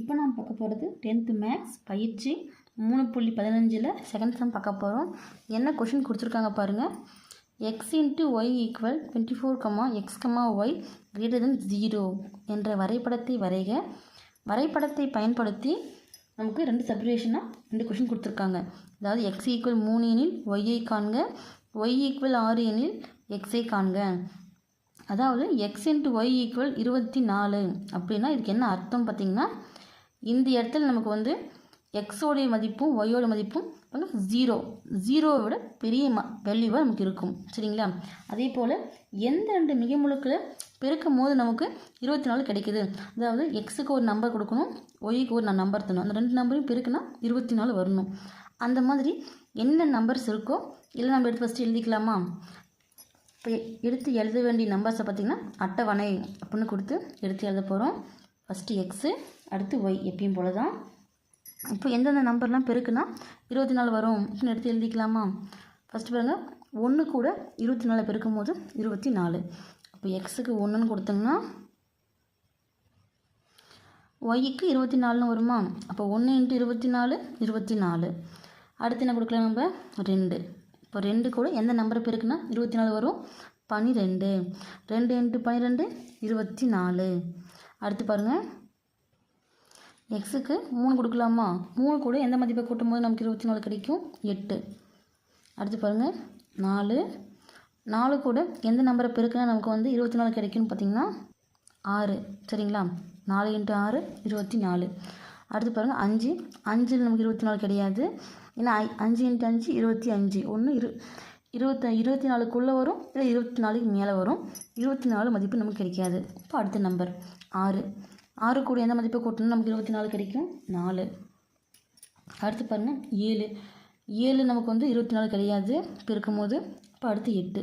இப்போ நாம் பார்க்க போகிறது டென்த்து மேக்ஸ் பயிற்சி. மூணு புள்ளி பதினஞ்சில் செகண்ட் சம் பார்க்க போகிறோம் என்ன கொஷின் கொடுத்துருக்காங்க பாருங்கள் x into y equal twenty four comma x comma y greater than zero என்ற வரைபடத்தை வரைக. வரைபடத்தை பயன்படுத்தி நமக்கு ரெண்டு சப்ரேஷனாக ரெண்டு கொஷின் கொடுத்துருக்காங்க. அதாவது எக்ஸ் ஈக்குவல் மூணு எனில் ஒய்யை காண்க. ஒய் ஈக்குவல் ஆறு எனில் எக்ஸை காண்க. அதாவது எக்ஸ் இன்ட்டு ஒய் ஈக்குவல் இருபத்தி நாலு அப்படின்னா இதுக்கு என்ன அர்த்தம் பார்த்திங்கன்னா இந்த இடத்துல நமக்கு வந்து எக்ஸோடைய மதிப்பும் ஒய்யோட மதிப்பும் ஜீரோ ஜீரோவை விட பெரிய ம வேல்யூவாக நமக்கு இருக்கும். சரிங்களா? அதே போல் எந்த ரெண்டு மிக முழுக்களை பெருக்கும் போது நமக்கு இருபத்தி நாலு கிடைக்குது. அதாவது எக்ஸுக்கு ஒரு நம்பர் கொடுக்கணும் ஒய்க்கு ஒரு நான் நம்பர் தரணும். அந்த ரெண்டு நம்பரையும் பெருக்குனா இருபத்தி நாலு வரணும். அந்த மாதிரி என்ன நம்பர்ஸ் இருக்கோ இல்லை நம்ம எடுத்து ஃபஸ்ட்டு எழுதிக்கலாமா? இப்போ எடுத்து எழுத வேண்டிய நம்பர்ஸை பார்த்திங்கன்னா அட்டவணை அப்படின்னு கொடுத்து எடுத்து எழுத போகிறோம் ஃபஸ்ட்டு எக்ஸு அடுத்து ஒய் எப்பயும் போல தான் இப்போ எந்தெந்த நம்பர்லாம் பெருக்குன்னா இருபத்தி நாலு வரும். அப்படின்னு எடுத்து எழுதிக்கலாமா? ஃபஸ்ட்டு பாருங்கள் ஒன்று கூட இருபத்தி நாலு பெருக்கும் போது இருபத்தி நாலு அப்போ எக்ஸுக்கு ஒன்றுன்னு கொடுத்தோம்னா ஒய்க்கு இருபத்தி நாலுன்னு வருமா? அப்போ ஒன்று இன்ட்டு இருபத்தி நாலு இருபத்தி நாலு அடுத்து என்ன கொடுக்கலாம் நம்ம? ரெண்டு. இப்போ ரெண்டு கூட எந்த நம்பரை பெருக்குன்னா இருபத்தி நாலு வரும்? பன்னிரெண்டு ரெண்டு இன்ட்டு பன்னிரெண்டு இருபத்தி நாலு அடுத்து பாருங்கள் எக்ஸுக்கு மூணு கொடுக்கலாமா? மூணு கூட எந்த மதிப்பை கூட்டும்போது நமக்கு இருபத்தி நாலு கிடைக்கும்? எட்டு. அடுத்து பாருங்கள் நாலு. நாலு கூட எந்த நம்பரை பெருக்கினா நமக்கு வந்து இருபத்தி நாலு கிடைக்கும்னு பார்த்தீங்கன்னா ஆறு. சரிங்களா? நாலு இன்ட்டு ஆறு இருபத்தி நாலு. அடுத்து பாருங்கள் அஞ்சு. அஞ்சில் நமக்கு இருபத்தி நாலு கிடையாது. ஏன்னா ஐ அஞ்சு இன்ட்டு அஞ்சு இருபத்தி அஞ்சு. ஒன்று இரு இருபத்த இருபத்தி நாலுக்குள்ளே வரும். இல்லை இருபத்தி நாலுக்கு மேலே வரும். இருபத்தி நாலு மதிப்பு நமக்கு கிடைக்காது. இப்போ அடுத்த நம்பர் ஆறு. ஆறு கூட எந்த மதிப்பை கூட்டணும் நமக்கு இருபத்தி நாலு கிடைக்கும்? நாலு. அடுத்து பாருங்கள் ஏழு. ஏழு நமக்கு வந்து இருபத்தி நாலு கிடையாது. பெருக்கும் போது இப்போ அடுத்து எட்டு.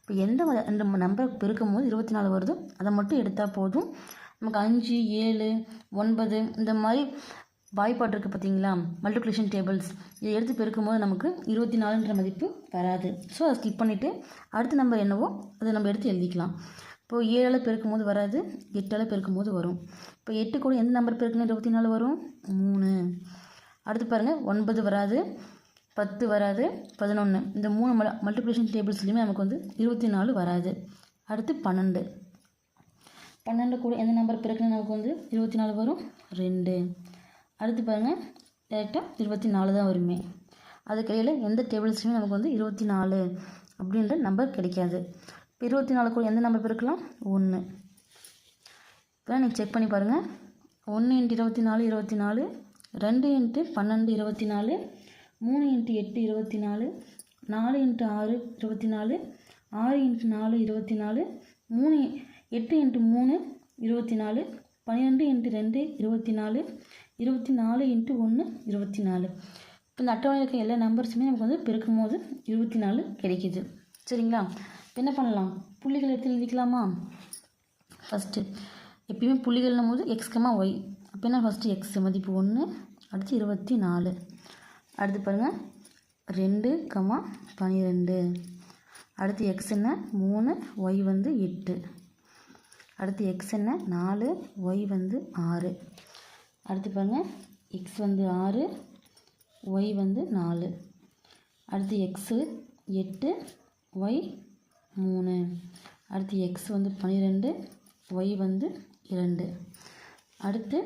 இப்போ எந்த அந்த நம்பர் பெருக்கும் போது இருபத்தி நாலு வருதோ அதை மட்டும் எடுத்தால் போதும். நமக்கு அஞ்சு ஏழு ஒன்பது இந்த மாதிரி வாய்ப்பாடு இருக்குது பார்த்தீங்களா மல்டிப்ளிகேஷன் டேபிள்ஸ் இதை எடுத்து பெருக்கும் போது நமக்கு இருபத்தி நாலுன்ற மதிப்பு வராது. ஸோ அதை ஸ்கிப் பண்ணிவிட்டு அடுத்த நம்பர் என்னவோ அதை நம்ம எடுத்து எழுதிக்கலாம். இப்போ ஏழால் பெருக்கும் போது வராது எட்டால் பெருக்கும் போது வரும். இப்போ எட்டு கூட எந்த நம்பர் பெருக்குன்னா இருபத்தி நாலு வரும்? மூணு. அடுத்து பாருங்கள் ஒன்பது வராது பத்து வராது பதினொன்று இந்த மூணு மல மல்டிப்ளிகேஷன் டேபிள்ஸ்லையுமே நமக்கு வந்து இருபத்தி நாலு வராது. அடுத்து பன்னெண்டு. பன்னெண்டு கூட எந்த நம்பர் பெருக்குன்னா நமக்கு வந்து இருபத்தி நாலு வரும்? ரெண்டு. அடுத்து பாருங்கள் டேரெக்டாக இருபத்தி நாலு தான் வருமே. அதுக்கிடையில் எந்த டேபிள்ஸ்லையுமே நமக்கு வந்து இருபத்தி நாலு அப்படின்ற நம்பர் கிடைக்காது. இப்போ இருபத்தி நாலு கூட எந்த நம்பர் பெருக்கலாம் ஒன்று இப்போ நீங்கள் செக் பண்ணி பாருங்கள் ஒன்று இன்ட்டு இருபத்தி நாலு இருபத்தி நாலு. ரெண்டு இன்ட்டு பன்னெண்டு இருபத்தி நாலு. மூணு இன்ட்டு எட்டு இருபத்தி நாலு. நாலு இன்ட்டு ஆறு இருபத்தி நாலு. ஆறு இன்ட்டு நாலு இருபத்தி நாலு. மூணு எட்டு இன்ட்டு மூணு இருபத்தி நாலு. பன்னிரெண்டு இன்ட்டு ரெண்டு இருபத்தி நாலு. இருபத்தி நாலு இன்ட்டு ஒன்று இருபத்தி நாலு. இப்போ இந்த அட்டவணையில் இருக்க எல்லா நம்பர்ஸுமே நமக்கு வந்து பெருக்கும் போது இருபத்தி நாலு கிடைக்குது. சரிங்களா? என்ன பண்ணலாம்? புள்ளிகள் எடுத்து எழுதிக்கலாமா? ஃபஸ்ட்டு எப்பயுமே புள்ளிகள்னும் போது எக்ஸ் கமா ஒய் அப்போ என்ன? ஃபஸ்ட்டு எக்ஸ் மதிப்பு ஒன்று அடுத்து இருபத்தி நாலு அடுத்து பாருங்கள் ரெண்டு கமா பன்னிரெண்டு அடுத்து எக்ஸ் என்ன? மூணு ஒய் வந்து எட்டு. அடுத்து எக்ஸ் என்ன? நாலு ஒய் வந்து ஆறு. அடுத்து பாருங்கள் எக்ஸ் வந்து ஆறு ஒய் வந்து நாலு. அடுத்து எக்ஸு எட்டு ஒய் மூணு. அடுத்து எக்ஸ் வந்து பன்னிரெண்டு ஒய் வந்து இரண்டு. அடுத்து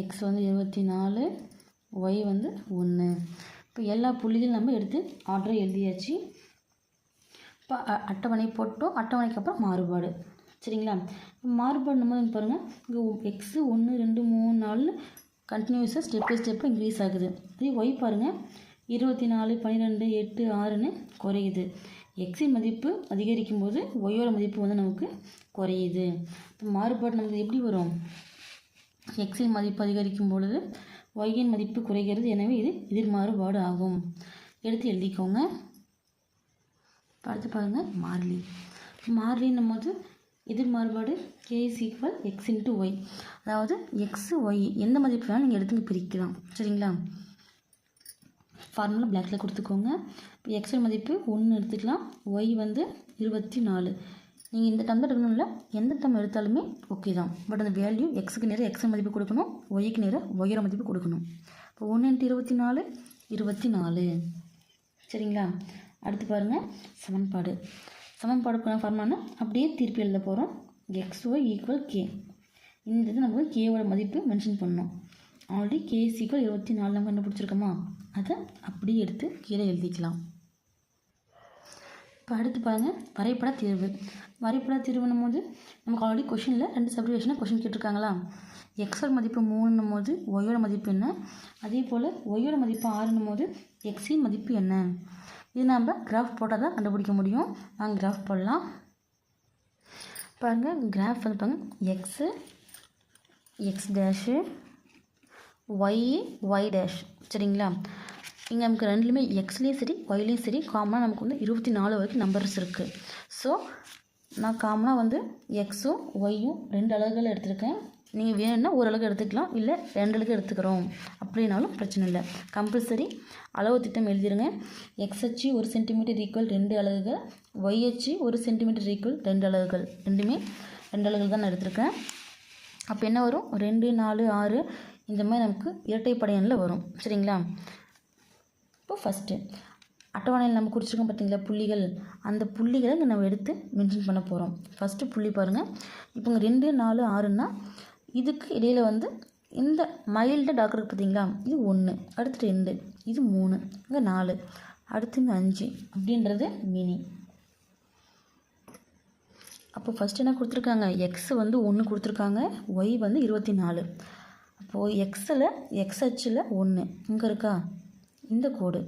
எக்ஸ் வந்து இருபத்தி நாலு ஒய் வந்து ஒன்று இப்போ எல்லா புள்ளிகளும் நம்ம எடுத்து ஆர்டரை எழுதியாச்சு. இப்போ அட்டவணை போட்டோம். அட்டவணைக்கு அப்புறம் மாறுபாடு. சரிங்களா? மாறுபாடு நம்ம பாருங்கள் இங்கே எக்ஸு ஒன்று ரெண்டு மூணு நாலு கண்டினியூஸாக ஸ்டெப் பை ஸ்டெப்பாக இன்க்ரீஸ் ஆகுது. அதே ஒய் பாருங்கள் இருபத்தி நாலு பன்னிரெண்டு எட்டு ஆறுன்னு குறையுது. எக்ஸின் மதிப்பு அதிகரிக்கும் போது ஒய்யோட மதிப்பு வந்து நமக்கு குறையுது. இப்போ மாறுபாடு நமக்கு எப்படி வரும்? எக்ஸின் மதிப்பு அதிகரிக்கும் பொழுது ஒய்யின் மதிப்பு குறைகிறது. எனவே இது எதிர்மாறுபாடு ஆகும். எடுத்து எழுதிக்கோங்க. இப்போ அடுத்து பாருங்கள் மாறிலி. மாறிலின்னும் போது எதிர் மாறுபாடு k is equal x into y அதாவது எக்ஸு ஒய் எந்த மதிப்பு வேணாலும் நீங்கள் எடுத்து பிரிக்கலாம். சரிங்களா? ஃபார்முலா பிளாக்கில் கொடுத்துக்கோங்க. இப்போ எக்ஸோட மதிப்பு ஒன்று எடுத்துக்கலாம். ஒய் வந்து இருபத்தி நாலு நீங்கள் இந்த டம் தான் எடுக்கணும் இல்லை எந்த டம் எடுத்தாலுமே ஓகே தான். பட் அந்த வேல்யூ எக்ஸுக்கு நேராக எக்ஸ் மதிப்பு கொடுக்கணும். ஒய்க்கு நேராக ஒய்யோட மதிப்பு கொடுக்கணும். இப்போ ஒன்று இன்ட்டு இருபத்தி நாலு இருபத்தி நாலு சரிங்களா? அடுத்து பாருங்கள் சமன்பாடு. சமன்பாடுக்கான ஃபார்மான அப்படியே திருப்பி எழுத போகிறோம் எக்ஸ் ஒய் ஈக்குவல் கே இந்த இது நமக்கு கேவோட மதிப்பு மென்ஷன் பண்ணணும். ஆல்ரெடி கே இருபத்தி நாலு நம்ம கண்டுபிடிச்சிருக்கோமா அதை அப்படியே எடுத்து கீழே எழுதிக்கலாம். இப்போ அடுத்து பாருங்கள் வரைபட தீர்வு. வரைபட தீர்வுன்னும் போது நமக்கு ஆல்ரெடி கொஷினில் ரெண்டு சப்ரிவேஷனாக கொஷின் கேட்டிருக்காங்களா? எக்ஸோட மதிப்பு மூணுன்னும் போது ஒய்யோட மதிப்பு என்ன? அதே போல் ஒய்யோட மதிப்பு ஆறுன்னும் போது எக்ஸின் மதிப்பு என்ன? இது நம்ம கிராஃப் போட்டால் தான் கண்டுபிடிக்க முடியும். நாங்கள் கிராஃப் போடலாம். பாருங்கள் கிராஃப் வந்து பாருங்கள் x x dash y y dash சரிங்களா? இங்கே நமக்கு ரெண்டுலேயுமே எக்ஸ்லேயும் சரி ஒய்லேயும் சரி. காமனாக நமக்கு வந்து இருபத்தி நாலு வரைக்கும் நம்பர்ஸ் இருக்குது ஸோ நான் காமனாக வந்து எக்ஸும் ஒய்யும் ரெண்டு அழகுகள் எடுத்திருக்கேன். நீங்கள் வேணும்னா ஒரு அளவுக்கு எடுத்துக்கலாம் இல்லை ரெண்டு அளவுக்கு எடுத்துக்கிறோம். அப்படின்னாலும் பிரச்சனை இல்லை. கம்பல்சரி அளவு திட்டம் எழுதிருங்க. எக்ஸ் அச்சு ஒரு சென்டிமீட்டர் ஈக்குவல் ரெண்டு அலகுகள். ஒய் அச்சு ஒரு சென்டிமீட்டர் ஈக்குவல் ரெண்டு அலகுகள். ரெண்டுமே ரெண்டு அலகுகள் தான் நான் எடுத்திருக்கேன். அப்போ என்ன வரும்? ரெண்டு நாலு ஆறு இந்த மாதிரி நமக்கு இரட்டைப்படையனில் வரும். சரிங்களா? இப்போ ஃபஸ்ட்டு அட்டவணையில் நம்ம குறிச்சிருக்கோம் பார்த்தீங்களா புள்ளிகள்? அந்த புள்ளிகளை இங்கே நம்ம எடுத்து மென்ஷன் பண்ண போகிறோம் ஃபஸ்ட்டு புள்ளி பாருங்கள் இப்போ இங்கே ரெண்டு நாலு ஆறுன்னா இதுக்கு இடையில் வந்து இந்த மைல்டு டாக்டர் இருக்குது பார்த்தீங்களா இது ஒன்று அடுத்து ரெண்டு இது மூணு இங்கே நாலு அடுத்து இங்கே அஞ்சு அப்படின்றது மினி அப்போ ஃபஸ்ட் என்ன கொடுத்துருக்காங்க? எக்ஸ் வந்து ஒன்று கொடுத்துருக்காங்க ஒய் வந்து இருபத்தி நாலு. இப்போது எக்ஸில் எக்ஸ் அச்சில் ஒன்று இங்கே இருக்கா? இந்த கோடு.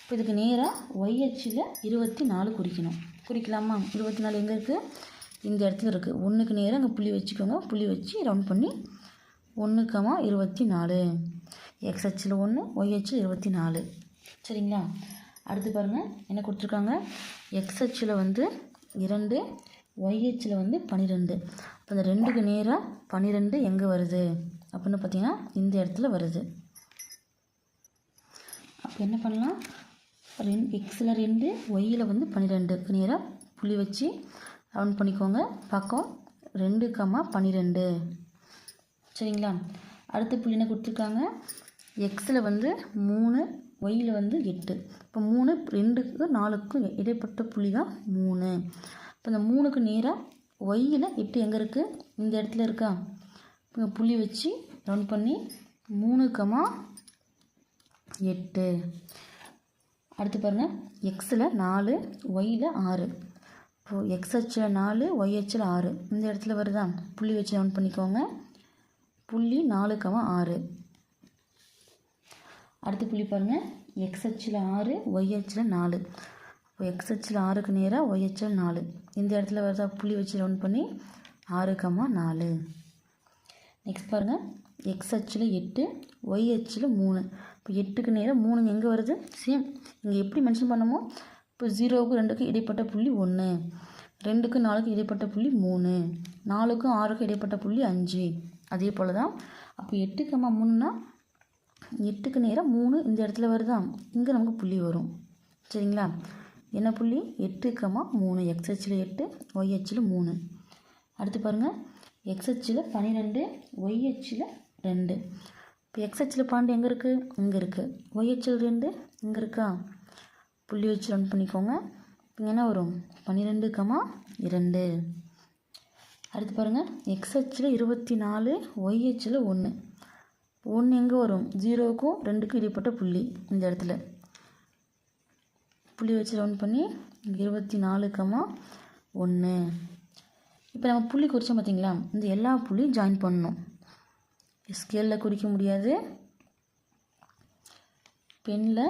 இப்போ இதுக்கு நேராக ஒய் அச்சில் இருபத்தி நாலு குறிக்கணும். குறிக்கலாமா? இருபத்தி நாலு எங்கே இருக்குது இந்த இடத்துல இருக்குது ஒன்றுக்கு நேராக அங்கே புள்ளி வச்சுக்கோங்க. புள்ளி வச்சு ரவுண்ட் பண்ணி ஒன்றுக்கமா இருபத்தி நாலு எக்ஸ் அச்சில் ஒன்று ஒய் அச்சில் இருபத்தி நாலு சரிங்களா? அடுத்து பாருங்கள் என்ன கொடுத்துருக்காங்க? எக்ஸ் அச்சில் வந்து இரண்டு ஒய் அச்சில் வந்து பன்னிரெண்டு அப்போ இந்த ரெண்டுக்கு நேராக பன்னிரெண்டு எங்கே வருது? அப்படின்னு பார்த்தீங்கன்னா இந்த இடத்துல வருது. அப்போ என்ன பண்ணலாம்? ரெண்டு எக்ஸில் ரெண்டு ஒய்யில் வந்து பன்னிரெண்டுக்கு நேராக புளி வச்சு ரவுண்ட் பண்ணிக்கோங்க. பக்கம் ரெண்டு கம்மா பன்னிரெண்டு சரிங்களா? அடுத்த புள்ளி என்ன கொடுத்துருக்காங்க? எக்ஸில் வந்து மூணு ஒய்யில் வந்து எட்டு. இப்போ மூணு ரெண்டுக்கு நாலுக்கும் இடைப்பட்ட புள்ளி தான் மூணு. இப்போ இந்த மூணுக்கு நேராக ஒய்யில் எட்டு எங்கே இருக்குது இந்த இடத்துல இருக்கா? புள்ளி வச்சு ரவுண்ட் பண்ணி மூணு கமா எட்டு. அடுத்து பாருங்கள் எக்ஸில் நாலு ஒயில் ஆறு. இப்போது எக்ஸ் அச்சில் நாலு ஒய் அச்சில் ஆறு. இந்த இடத்துல வருதா? புள்ளி வச்சு ரவுண்ட் பண்ணிக்கோங்க. புள்ளி நாலு கமா ஆறு. அடுத்து புள்ளி பாருங்கள் எக்ஸ் அச்சில் ஆறு ஒய் அச்சில் நாலு. இப்போ எக்ஸ் அச்சில் ஆறுக்கு நேராக ஒய் அச்சில் நாலு. இந்த இடத்துல வருதா? புள்ளி வச்சு ரவுண்ட் பண்ணி ஆறு கமா நாலு. நெக்ஸ்ட் பாருங்கள் எக்ஸ் அச்சில் எட்டு ஒய் அச்சில் மூணு. இப்போ எட்டுக்கு நேராக மூணு எங்கே வருது? சேம் இங்கே எப்படி மென்ஷன் பண்ணமோ இப்போ ஜீரோவுக்கு ரெண்டுக்கும் இடைப்பட்ட புள்ளி ஒன்று ரெண்டுக்கும் நாலுக்கு இடைப்பட்ட புள்ளி மூணு. நாலுக்கும் ஆறுக்கும் இடைப்பட்ட புள்ளி அஞ்சு. அதே போல் தான் அப்போ எட்டுக்கம்மா மூணுனா எட்டுக்கு நேராக மூணு இந்த இடத்துல வருதா? இங்கே நமக்கு புள்ளி வரும். சரிங்களா? என்ன புள்ளி? எட்டுக்கம்மா மூணு. எக்ஸ் அச்சில் எட்டு ஒய் அச்சில் மூணு. அடுத்து பாருங்கள் எக்ஸ் அச்சில் பன்னிரெண்டு ஒய் அச்சில் ரெண்டு. இப்போ எக்ஸ் அச்சில் பாண்டு எங்கே இருக்குது இங்கே இருக்குது ஒய் அச்சில் ரெண்டு இங்கே இருக்கா? புள்ளி வச்சு ரன் பண்ணிக்கோங்க. இங்கே என்ன வரும்? பன்னிரெண்டு கமா இரண்டு. அடுத்து பாருங்கள் எக்ஸ் அச்சில் இருபத்தி நாலு ஒய் அச்சில் ஒன்று ஒன்று எங்கே வரும்? ஜீரோவுக்கும் ரெண்டுக்கும் இடைப்பட்ட புள்ளி இந்த இடத்துல. புள்ளி வச்சு ரவுண்ட் பண்ணி இருபத்தி நாலு கமா ஒன்று இப்போ நம்ம புள்ளி குறித்தோம் பார்த்தீங்களா? இந்த எல்லா புள்ளியும் ஜாயின் பண்ணணும். ஸ்கேலில் குறிக்க முடியாது. பெனில்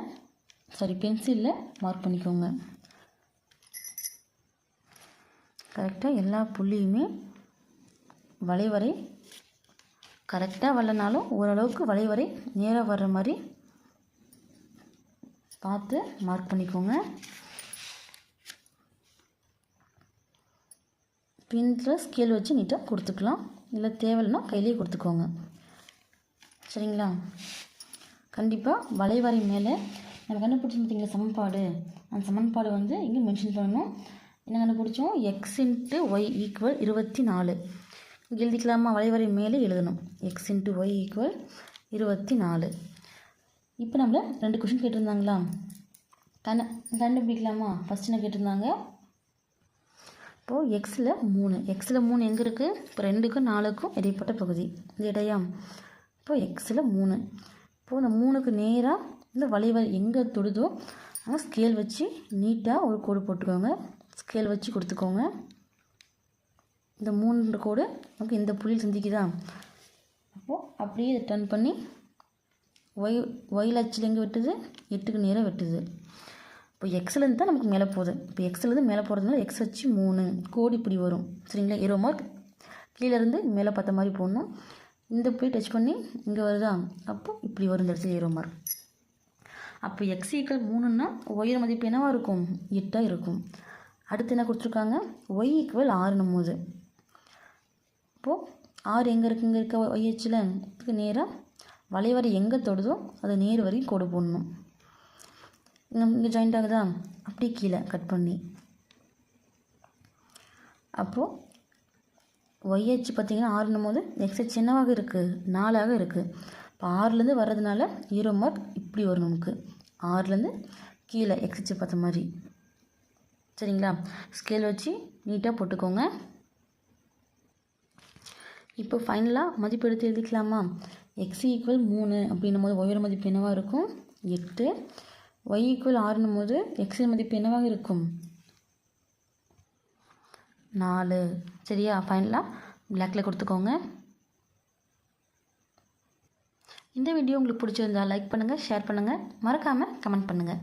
சாரி பென்சிலில் மார்க் பண்ணிக்கோங்க. கரெக்டாக எல்லா புள்ளியுமே வளைவரை கரெக்டாக வரலனாலும் ஓரளவுக்கு வளைவரை நேராக வர்ற மாதிரி பார்த்து மார்க் பண்ணிக்கோங்க. பின்னில் ஸ்கேல் வச்சு நீட்டாக கொடுத்துக்கலாம். இல்லை தேவைன்னா கையிலேயே கொடுத்துக்கோங்க. சரிங்களா? கண்டிப்பாக வளைவரை மேலே நம்ம கண்டுபிடிச்சி பார்த்திங்களா சமன்பாடு? அந்த சமன்பாடு வந்து இங்கே மென்ஷன் பண்ணணும். என்ன கண்டுபிடிச்சோம்? எக்ஸ் இன்ட்டு ஒய் ஈக்குவல் இருபத்தி நாலு எழுதிக்கலாமா? வளைவரை மேலே எழுதணும். எக்ஸ் இன்ட்டு ஒய் ஈக்குவல் இருபத்தி நாலு இப்போ நம்மள ரெண்டு கொஷின் கேட்டிருந்தாங்களா? கண்ண கண்டுபிடிக்கலாமா ஃபஸ்ட் என்ன கேட்டிருந்தாங்க? இப்போது எக்ஸில் மூணு. எக்ஸில் மூணு எங்கே இருக்குது இப்போ ரெண்டுக்கும் நாலுக்கும் இடைப்பட்ட பகுதி. இது இடையா இப்போ எக்ஸில் மூணு. இப்போது இந்த மூணுக்கு நேராக இந்த வளைவல் எங்கே தொடுதோ அங்கே ஸ்கேல் வச்சு நீட்டாக ஒரு கோடு போட்டுக்கோங்க. ஸ்கேல் வச்சு கொடுத்துக்கோங்க. இந்த மூணு கோடு நமக்கு இந்த புள்ளியில் சந்திக்குதா? அப்போது அப்படியே இதை டர்ன் பண்ணி ஒய் ஒயில் அச்சில் எங்கே வெட்டுது? எட்டுக்கு நேராக வெட்டுது. இப்போ எக்ஸ்லேருந்து தான் நமக்கு மேலே போகுது. இப்போ எக்ஸ்லேருந்து மேலே போகிறதுனால எக்ஸ் வச்சு மூணு கோடி இப்படி வரும். சரிங்களா? ஏரோ மார்க் கீழேருந்து மேலே பார்த்த மாதிரி போடணும். இந்த போய் டச் பண்ணி இங்கே வருதா? அப்போ இப்படி வரும் இந்த இடத்துல ஏரோ மார்க் அப்போ எக்ஸ் ஈக்கள் மூணுன்னா ஒயர் மதிப்பு என்னவாக இருக்கும்? எட்டாக இருக்கும். அடுத்து என்ன கொடுத்துருக்காங்க? ஒய் ஈக்குவல் ஆறுனும் போது. இப்போது ஆறு எங்கே இருக்கு? இங்கே இருக்க ஒய்ஹெச்சில் நேராக வளைவரை எங்கே தொடுதோ அது நேர் வரைக்கும் கோடு போடணும். இங்கே ஜாயிண்ட் ஆகுதா? அப்படியே கீழே கட் பண்ணி. அப்போது ஒய்ஹெச் பார்த்தீங்கன்னா ஆறுனும் போது எக்ஸ்ஹெச் என்னவாக இருக்குது நாலாக இருக்குது இப்போ ஆறுலேருந்து வர்றதுனால ஹீரோ மார்க் இப்படி வரும் நமக்கு. ஆறுலேருந்து கீழே எக்ஸ்ஹெச் பார்த்த மாதிரி. சரிங்களா? ஸ்கேல் வச்சு நீட்டாக போட்டுக்கோங்க. இப்போ ஃபைனலாக மதிப்பு எடுத்து எழுதிக்கலாமா? எக்ஸ் ஈக்குவல் மூணு அப்படின்னும் போது ஒய்யோட மதிப்பு என்னவாக இருக்கும்? எட்டு. ஒய் ஈக்குவல் ஆறுனும் போது எக்ஸின் மதிப்பு என்னவாக இருக்கும்? நாலு. சரியா? ஃபைனலாக பிளாக்கில் கொடுத்துக்கோங்க. இந்த வீடியோ உங்களுக்கு பிடிச்சிருந்தா லைக் பண்ணுங்கள் ஷேர் பண்ணுங்கள் மறக்காமல் கமெண்ட் பண்ணுங்கள்